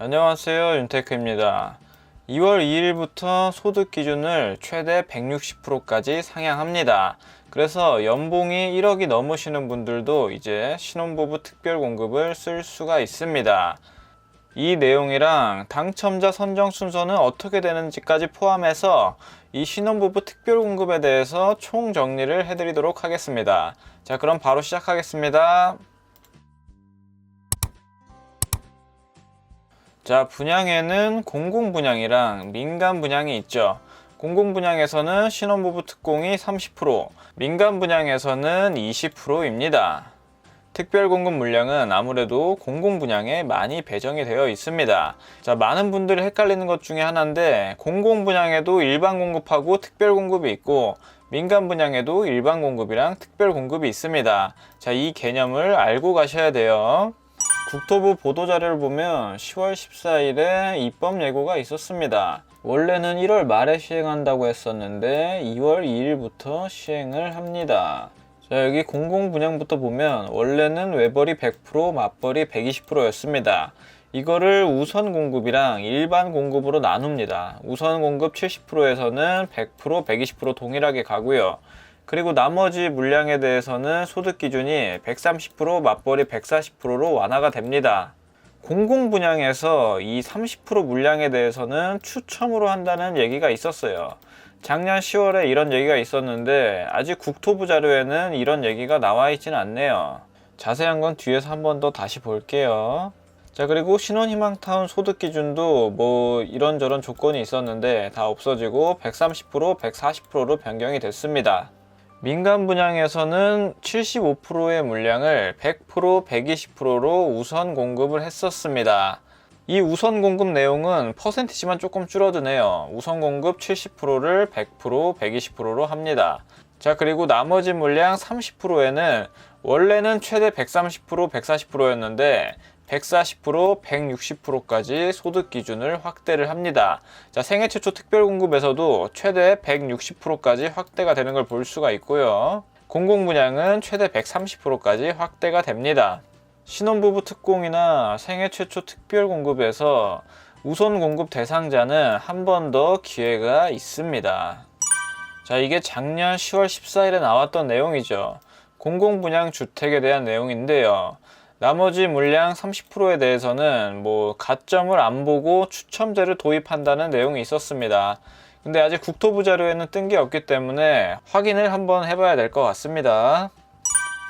안녕하세요 윤테크입니다. 2월 2일부터 소득 기준을 최대 160%까지 상향합니다. 그래서 연봉이 1억이 넘으시는 분들도 이제 신혼부부 특별 공급을 쓸 수가 있습니다. 이 내용이랑 당첨자 선정 순서는 어떻게 되는지까지 포함해서 이 신혼부부 특별 공급에 대해서 총 정리를 해드리도록 하겠습니다. 자 그럼 바로 시작하겠습니다 자, 분양에는 공공 분양이랑 민간 분양이 있죠. 공공 분양에서는 신혼부부 특공이 30%, 민간 분양에서는 20%입니다. 특별 공급 물량은 아무래도 공공 분양에 많이 배정이 되어 있습니다. 자, 많은 분들이 헷갈리는 것 중에 하나인데 공공 분양에도 일반 공급하고 특별 공급이 있고 민간 분양에도 일반 공급이랑 특별 공급이 있습니다. 자, 이 개념을 알고 가셔야 돼요. 국토부 보도자료를 보면 10월 14일에 입법 예고가 있었습니다. 원래는 1월 말에 시행한다고 했었는데 2월 2일부터 시행을 합니다. 자, 여기 공공분양부터 보면 원래는 외벌이 100%, 맞벌이 120%였습니다. 이거를 우선 공급이랑 일반 공급으로 나눕니다. 우선 공급 70%에서는 100%, 120% 동일하게 가고요. 그리고 나머지 물량에 대해서는 소득 기준이 130% 맞벌이 140%로 완화가 됩니다. 공공 분양에서 이 30% 물량에 대해서는 추첨으로 한다는 얘기가 있었어요. 작년 10월에 이런 얘기가 있었는데 아직 국토부 자료에는 이런 얘기가 나와 있지는 않네요. 자세한 건 뒤에서 한 번 더 다시 볼게요. 자 그리고 신혼희망타운 소득 기준도 뭐 이런저런 조건이 있었는데 다 없어지고 130% 140%로 변경이 됐습니다. 민간 분양에서는 75%의 물량을 100%, 120%로 우선 공급을 했었습니다. 이 우선 공급 내용은 퍼센티지만 조금 줄어드네요. 우선 공급 70%를 100%, 120%로 합니다. 자, 그리고 나머지 물량 30%에는 원래는 최대 130%, 140%였는데 140%, 160%까지 소득 기준을 확대를 합니다. 자, 생애 최초 특별 공급에서도 최대 160%까지 확대가 되는 걸 볼 수가 있고요. 공공 분양은 최대 130%까지 확대가 됩니다. 신혼부부 특공이나 생애 최초 특별 공급에서 우선 공급 대상자는 한 번 더 기회가 있습니다. 자, 이게 작년 10월 14일에 나왔던 내용이죠. 공공분양 주택에 대한 내용인데요. 나머지 물량 30%에 대해서는 뭐 가점을 안 보고 추첨제를 도입한다는 내용이 있었습니다. 근데 아직 국토부 자료에는 뜬 게 없기 때문에 확인을 한번 해봐야 될 것 같습니다.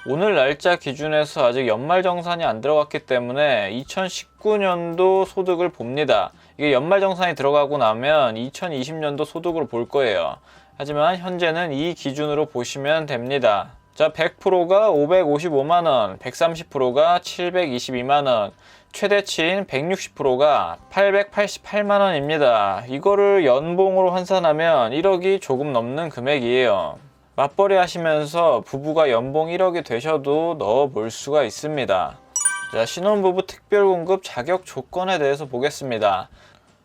오늘 날짜 기준에서 아직 연말정산이 안 들어갔기 때문에 2019년도 소득을 봅니다. 이게 연말정산이 들어가고 나면 2020년도 소득으로 볼 거예요. 하지만 현재는 이 기준으로 보시면 됩니다. 자, 100%가 555만원, 130%가 722만원, 최대치인 160%가 888만원입니다. 이거를 연봉으로 환산하면 1억이 조금 넘는 금액이에요. 맞벌이 하시면서 부부가 연봉 1억이 되셔도 넣어 볼 수가 있습니다. 자, 신혼부부 특별공급 자격 조건에 대해서 보겠습니다.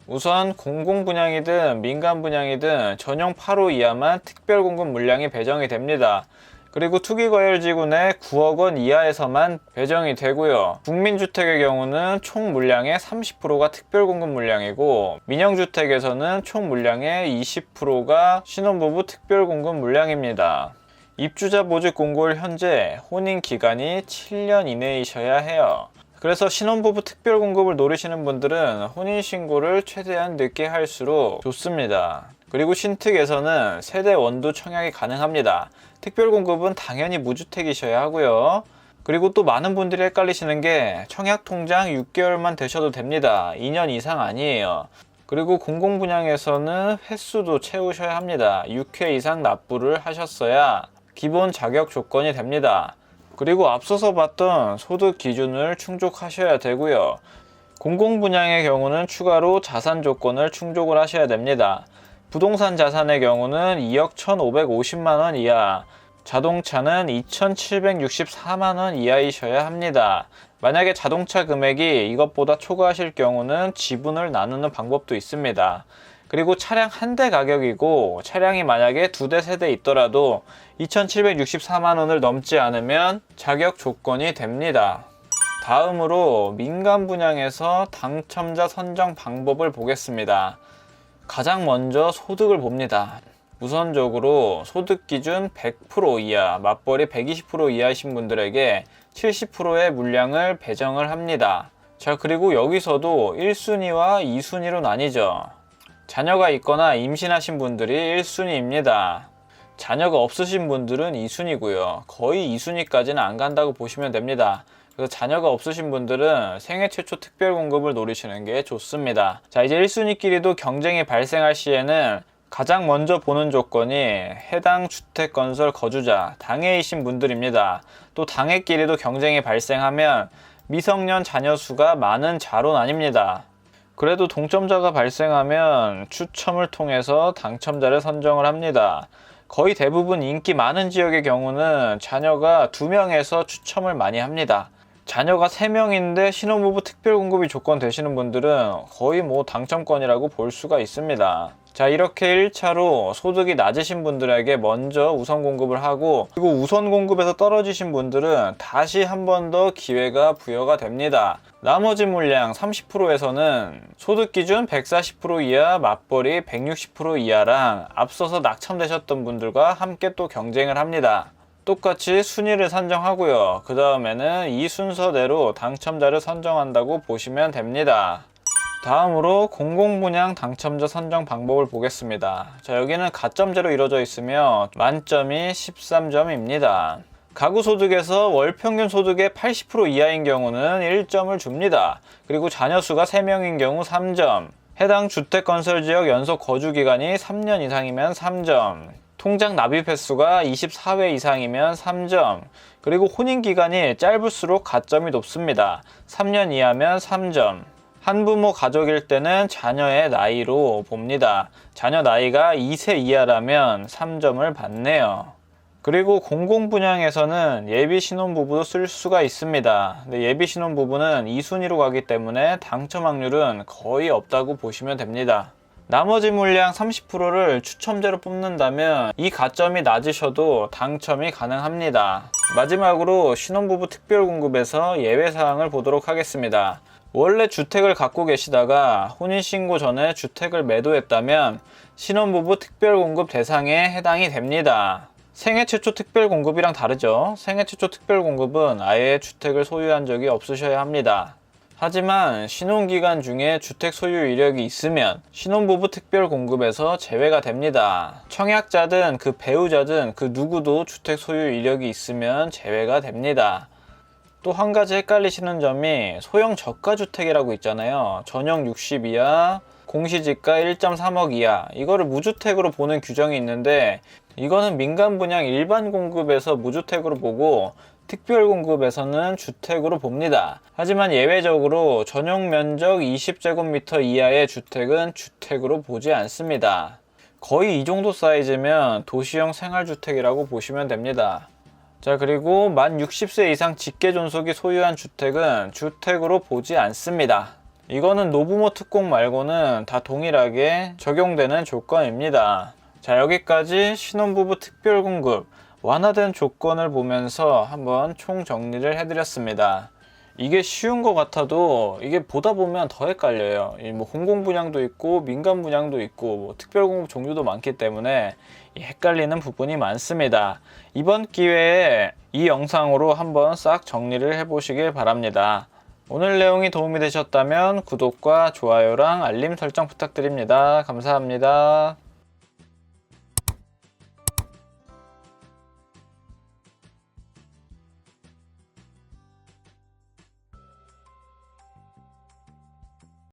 우선 공공 분양이든 민간 분양이든 전용 8호 이하만 특별공급 물량이 배정이 됩니다. 그리고 투기과열지구 내 9억 원 이하에서만 배정이 되고요. 국민주택의 경우는 총 물량의 30%가 특별공급 물량이고 민영주택에서는 총 물량의 20%가 신혼부부 특별공급 물량입니다. 입주자 모집 공고일 현재 혼인 기간이 7년 이내이셔야 해요. 그래서 신혼부부 특별 공급을 노리시는 분들은 혼인신고를 최대한 늦게 할수록 좋습니다. 그리고 신특에서는 세대 원두 청약이 가능합니다. 특별 공급은 당연히 무주택이셔야 하고요. 그리고 또 많은 분들이 헷갈리시는 게 청약 통장 6개월만 되셔도 됩니다. 2년 이상 아니에요. 그리고 공공분양에서는 횟수도 채우셔야 합니다. 6회 이상 납부를 하셨어야 기본 자격 조건이 됩니다. 그리고 앞서서 봤던 소득 기준을 충족하셔야 되고요. 공공분양의 경우는 추가로 자산 조건을 충족을 하셔야 됩니다. 부동산 자산의 경우는 2억 1,550만 원 이하, 자동차는 2,764만 원 이하이셔야 합니다. 만약에 자동차 금액이 이것보다 초과하실 경우는 지분을 나누는 방법도 있습니다. 그리고 차량 한 대 가격이고 차량이 만약에 두 대, 세 대 있더라도 2,764만 원을 넘지 않으면 자격 조건이 됩니다. 다음으로 민간 분양에서 당첨자 선정 방법을 보겠습니다. 가장 먼저 소득을 봅니다. 우선적으로 소득 기준 100% 이하, 맞벌이 120% 이하이신 분들에게 70%의 물량을 배정을 합니다. 자, 그리고 여기서도 1순위와 2순위로 나뉘죠. 자녀가 있거나 임신하신 분들이 1순위입니다. 자녀가 없으신 분들은 2순위고요. 거의 2순위까지는 안 간다고 보시면 됩니다. 그래서 자녀가 없으신 분들은 생애 최초 특별 공급을 노리시는 게 좋습니다. 자, 이제 1순위끼리도 경쟁이 발생할 시에는 가장 먼저 보는 조건이 해당 주택 건설 거주자, 당해이신 분들입니다. 또 당해끼리도 경쟁이 발생하면 미성년 자녀 수가 많은 자론 아닙니다. 그래도 동점자가 발생하면 추첨을 통해서 당첨자를 선정을 합니다. 거의 대부분 인기 많은 지역의 경우는 자녀가 2명에서 추첨을 많이 합니다. 자녀가 3명인데 신혼부부 특별 공급이 조건 되시는 분들은 거의 뭐 당첨권이라고 볼 수가 있습니다. 자, 이렇게 1차로 소득이 낮으신 분들에게 먼저 우선 공급을 하고, 그리고 우선 공급에서 떨어지신 분들은 다시 한 번 더 기회가 부여가 됩니다. 나머지 물량 30%에서는 소득 기준 140% 이하, 맞벌이 160% 이하랑 앞서서 낙첨되셨던 분들과 함께 또 경쟁을 합니다. 똑같이 순위를 선정하고요. 그 다음에는 이 순서대로 당첨자를 선정한다고 보시면 됩니다. 다음으로 공공분양 당첨자 선정 방법을 보겠습니다. 자, 여기는 가점제로 이루어져 있으며 만점이 13점입니다. 가구 소득에서 월 평균 소득의 80% 이하인 경우는 1점을 줍니다. 그리고 자녀 수가 3명인 경우 3점. 해당 주택 건설 지역 연속 거주 기간이 3년 이상이면 3점. 통장 납입 횟수가 24회 이상이면 3점. 그리고 혼인 기간이 짧을수록 가점이 높습니다. 3년 이하면 3점. 한부모 가족일 때는 자녀의 나이로 봅니다. 자녀 나이가 2세 이하라면 3점을 받네요. 그리고 공공분양에서는 예비 신혼부부도 쓸 수가 있습니다. 근데 예비 신혼부부는 2순위로 가기 때문에 당첨 확률은 거의 없다고 보시면 됩니다. 나머지 물량 30%를 추첨제로 뽑는다면 이 가점이 낮으셔도 당첨이 가능합니다. 마지막으로 신혼부부 특별공급에서 예외사항을 보도록 하겠습니다. 원래 주택을 갖고 계시다가 혼인신고 전에 주택을 매도했다면 신혼부부 특별공급 대상에 해당이 됩니다. 생애 최초 특별공급이랑 다르죠. 생애 최초 특별공급은 아예 주택을 소유한 적이 없으셔야 합니다. 하지만 신혼기간 중에 주택 소유 이력이 있으면 신혼부부 특별 공급에서 제외가 됩니다. 청약자든 그 배우자든 그 누구도 주택 소유 이력이 있으면 제외가 됩니다. 또 한 가지 헷갈리시는 점이 소형 저가주택이라고 있잖아요. 전용 60 이하, 공시지가 1.3억 이하. 이거를 무주택으로 보는 규정이 있는데 이거는 민간 분양 일반 공급에서 무주택으로 보고 특별 공급에서는 주택으로 봅니다. 하지만 예외적으로 전용 면적 20제곱미터 이하의 주택은 주택으로 보지 않습니다. 거의 이 정도 사이즈면 도시형 생활주택이라고 보시면 됩니다. 자, 그리고 만 60세 이상 직계 존속이 소유한 주택은 주택으로 보지 않습니다. 이거는 노부모 특공 말고는 다 동일하게 적용되는 조건입니다. 자, 여기까지 신혼부부 특별공급 완화된 조건을 보면서 한번 총 정리를 해드렸습니다. 이게 쉬운 것 같아도 이게 보다 보면 더 헷갈려요. 이뭐 공공 분양도 있고 민간 분양도 있고 뭐 특별 공급 종류도 많기 때문에 이 헷갈리는 부분이 많습니다. 이번 기회에 이 영상으로 한번 싹 정리를 해보시길 바랍니다. 오늘 내용이 도움이 되셨다면 구독과 좋아요랑 알림 설정 부탁드립니다. 감사합니다.